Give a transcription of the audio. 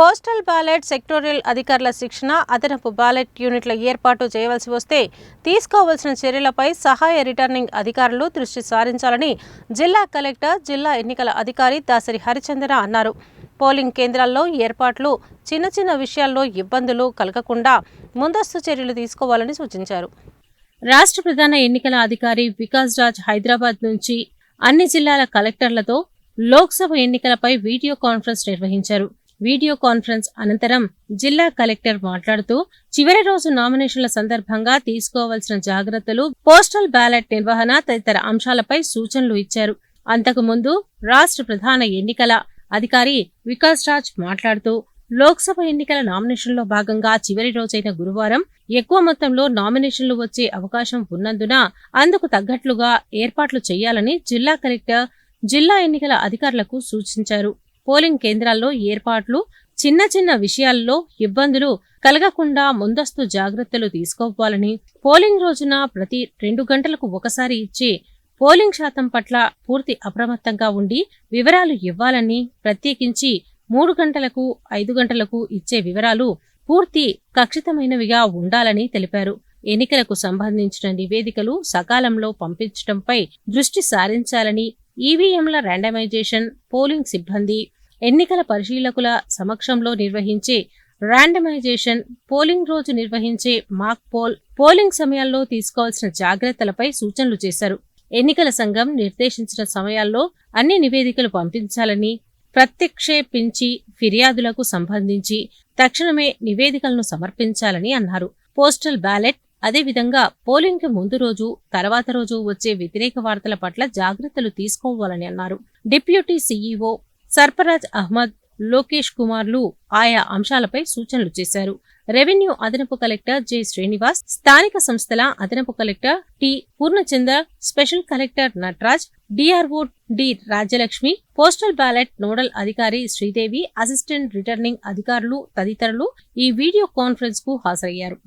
Postal ballot sectorial అధికారుల శిక్షణ అదనపు బ్యాలెట్ యూనిట్ల ఏర్పాటు చేయవలసి వస్తే తీసుకోవాల్సిన చర్యలపై సహాయ రిటర్నింగ్ అధికారులు దృష్టి సారించాలని జిల్లా కలెక్టర్ జిల్లా ఎన్నికల అధికారి దాసరి హరిచందన అన్నారు. పోలింగ్ కేంద్రాల్లో ఏర్పాట్లు చిన్న చిన్న విషయాల్లో ఇబ్బందులు కలగకుండా ముందస్తు చర్యలు తీసుకోవాలని సూచించారు. రాష్ట్ర ప్రధాన ఎన్నికల అధికారి వికాస్ రాజ్ హైదరాబాద్ నుంచి అన్ని జిల్లాల కలెక్టర్లతో లోక్సభ ఎన్నికలపై వీడియో కాన్ఫరెన్స్ నిర్వహించారు. వీడియో కాన్ఫరెన్స్ అనంతరం జిల్లా కలెక్టర్ మాట్లాడుతూ చివరి రోజు నామినేషన్ల సందర్భంగా తీసుకోవాల్సిన జాగ్రత్తలు పోస్టల్ బ్యాలెట్ నిర్వహణ తదితర అంశాలపై సూచనలు ఇచ్చారు. అంతకు ముందు రాష్ట్ర ప్రధాన ఎన్నికల అధికారి వికాస్ రాజ్ మాట్లాడుతూ లోక్సభ ఎన్నికల నామినేషన్లో భాగంగా చివరి రోజైన గురువారం ఎక్కువ మొత్తంలో నామినేషన్లు వచ్చే అవకాశం ఉన్నందున అందుకు తగ్గట్లుగా ఏర్పాట్లు చేయాలని జిల్లా కలెక్టర్ జిల్లా ఎన్నికల అధికారులకు సూచించారు. పోలింగ్ కేంద్రాల్లో ఏర్పాట్లు చిన్న చిన్న విషయాల్లో ఇబ్బందులు కలగకుండా ముందస్తు జాగ్రత్తలు తీసుకోవాలని పోలింగ్ రోజున ప్రతి రెండు గంటలకు ఒకసారి ఇచ్చే పోలింగ్ శాతం పట్ల పూర్తి అప్రమత్తంగా ఉండి వివరాలు ఇవ్వాలని ప్రత్యేకించి మూడు గంటలకు ఐదు గంటలకు ఇచ్చే వివరాలు పూర్తి ఖచ్చితమైనవిగా ఉండాలని తెలిపారు. ఎన్నికలకు సంబంధించిన నివేదికలు సకాలంలో పంపించడంపై దృష్టి సారించాలని ఈవీఎంల ర్యాండమైజేషన్ పోలింగ్ సిబ్బంది ఎన్నికల పరిశీలకుల సమక్షంలో నిర్వహించే ర్యాండమైజేషన్ పోలింగ్ రోజు నిర్వహించే మాక్ పోల్ పోలింగ్ సమయాల్లో తీసుకోవాల్సిన జాగ్రత్తలపై సూచనలు చేశారు. ఎన్నికల సంఘం నిర్దేశించిన సమయాల్లో అన్ని నివేదికలు పంపించాలని ప్రత్యక్షేపించి ఫిర్యాదులకు సంబంధించి తక్షణమే నివేదికలను సమర్పించాలని అన్నారు. పోస్టల్ బ్యాలెట్ అదేవిధంగా పోలింగ్కి ముందు రోజు తర్వాత రోజు వచ్చే వ్యతిరేక వార్తల పట్ల జాగ్రత్తలు తీసుకోవాలని అన్నారు. డిప్యూటీ సీఈఓ సర్ఫరాజ్ అహ్మద్ లోకేష్ కుమార్లు ఆయా అంశాలపై సూచనలు చేశారు. రెవెన్యూ అదనపు కలెక్టర్ జె శ్రీనివాస్ స్థానిక సంస్థల అదనపు collector T Purnachandra special collector Natraj DRO D Rajyalakshmi postal ballot nodal అధికారి శ్రీదేవి అసిస్టెంట్ రిటర్నింగ్ అధికారులు తదితరులు ఈ వీడియో కాన్ఫరెన్స్కు హాజరయ్యారు.